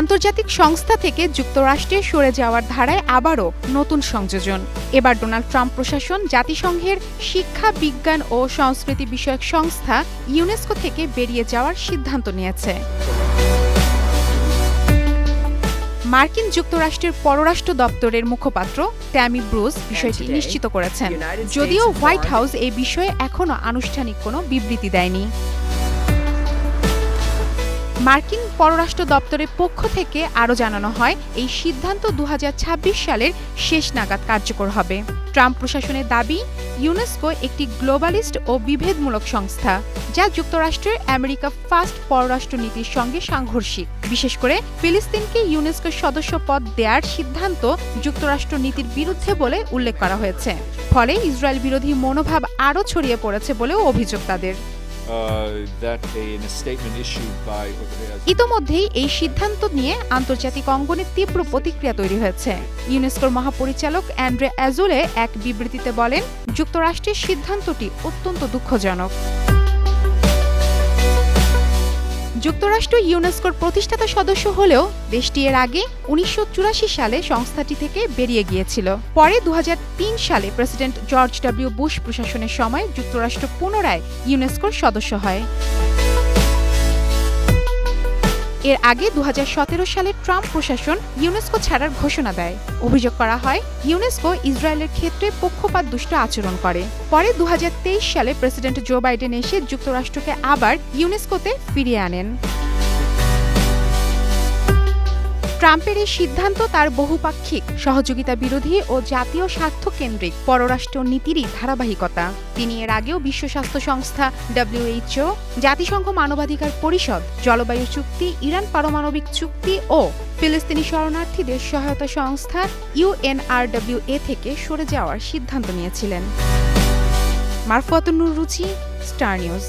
আন্তর্জাতিক সংস্থা থেকে যুক্তরাষ্ট্রে সরে যাওয়ার ধারায় আবারও নতুন সংযোজন। এবার ডোনাল্ড ট্রাম্প প্রশাসন জাতিসংঘের শিক্ষা বিজ্ঞান ও সংস্কৃতি বিষয়ক সংস্থা ইউনেস্কো থেকে বেরিয়ে যাওয়ার সিদ্ধান্ত নিয়েছে। মার্কিন যুক্তরাষ্ট্রের পররাষ্ট্র দপ্তরের মুখপাত্র ট্যামি ব্রুস বিষয়টি নিশ্চিত করেছেন। যদিও হোয়াইট হাউস এই বিষয়ে এখনও আনুষ্ঠানিক কোনো বিবৃতি দেয়নি। মার্কিন পররাষ্ট্র দপ্তরের পক্ষ থেকে আরও জানানো হয়, এই সিদ্ধান্ত দু সালের শেষ নাগাদ কার্যকর হবে। ট্রাম্প প্রশাসনের দাবি, ইউনেস্কো একটি গ্লোবালিস্ট ও বিভেদমূলক সংস্থা, যা যুক্তরাষ্ট্রের আমেরিকা ফার্স্ট পররাষ্ট্র নীতির সঙ্গে সাংঘর্ষিক। বিশেষ করে ফিলিস্তিনকে ইউনেস্কোর সদস্য পদ দেওয়ার সিদ্ধান্ত যুক্তরাষ্ট্র নীতির বিরুদ্ধে বলে উল্লেখ করা হয়েছে। ফলে ইসরায়েল বিরোধী মনোভাব আরও ছড়িয়ে পড়েছে বলেও অভিযোগ তাদের। Uh, by ইতোমধ্যেই এই সিদ্ধান্ত নিয়ে আন্তর্জাতিক অঙ্গনে তীব্র প্রতিক্রিয়া তৈরি হয়েছে। ইউনেস্কোর মহাপরিচালক অ্যান্ড্রে অ্যাজোলে এক বিবৃতিতে বলেন যুক্তরাষ্ট্রের সিদ্ধান্তটি অত্যন্ত দুঃখজনক। যুক্তরাষ্ট্র ইউনেস্কোর প্রতিষ্ঠাতা সদস্য হলেও দেশটি এর আগে উনিশশো চুরাশি সালে সংস্থাটি থেকে বেরিয়ে গিয়েছিল। পরে দু হাজার তিন সালে প্রেসিডেন্ট জর্জ ডব্লিউ বুশ প্রশাসনের সময় যুক্তরাষ্ট্র পুনরায় ইউনেস্কোর সদস্য হয়। এর আগে দু হাজার সতেরো সালে ট্রাম্প প্রশাসন ইউনেস্কো ছাড়ার ঘোষণা দেয়। অভিযোগ করা হয়, ইউনেস্কো ইসরায়েলের ক্ষেত্রে পক্ষপাত দুষ্ট আচরণ করে। পরে দু হাজার তেইশ সালে প্রেসিডেন্ট জো বাইডেন এসে যুক্তরাষ্ট্রকে আবার ইউনেস্কোতে ফিরিয়ে আনেন। ট্রাম্পের এই সিদ্ধান্ত তার বহুপাক্ষিক, সহযোগিতা বিরোধী ও জাতীয় স্বার্থ কেন্দ্রিক পররাষ্ট্র নীতিরই ধারাবাহিকতা। তিনি এর আগেও বিশ্ব স্বাস্থ্য সংস্থা ডব্লিউএইচও জাতিসংঘ মানবাধিকার পরিষদ, জলবায়ু চুক্তি, ইরান পারমাণবিক চুক্তি ও ফিলিস্তিনি শরণার্থীদের সহায়তা সংস্থা ইউএনআরডব্লিউএ থেকে সরে যাওয়ার সিদ্ধান্ত নিয়েছিলেন। মারফুয়াতুন্নুর রুচি স্টার নিউজ।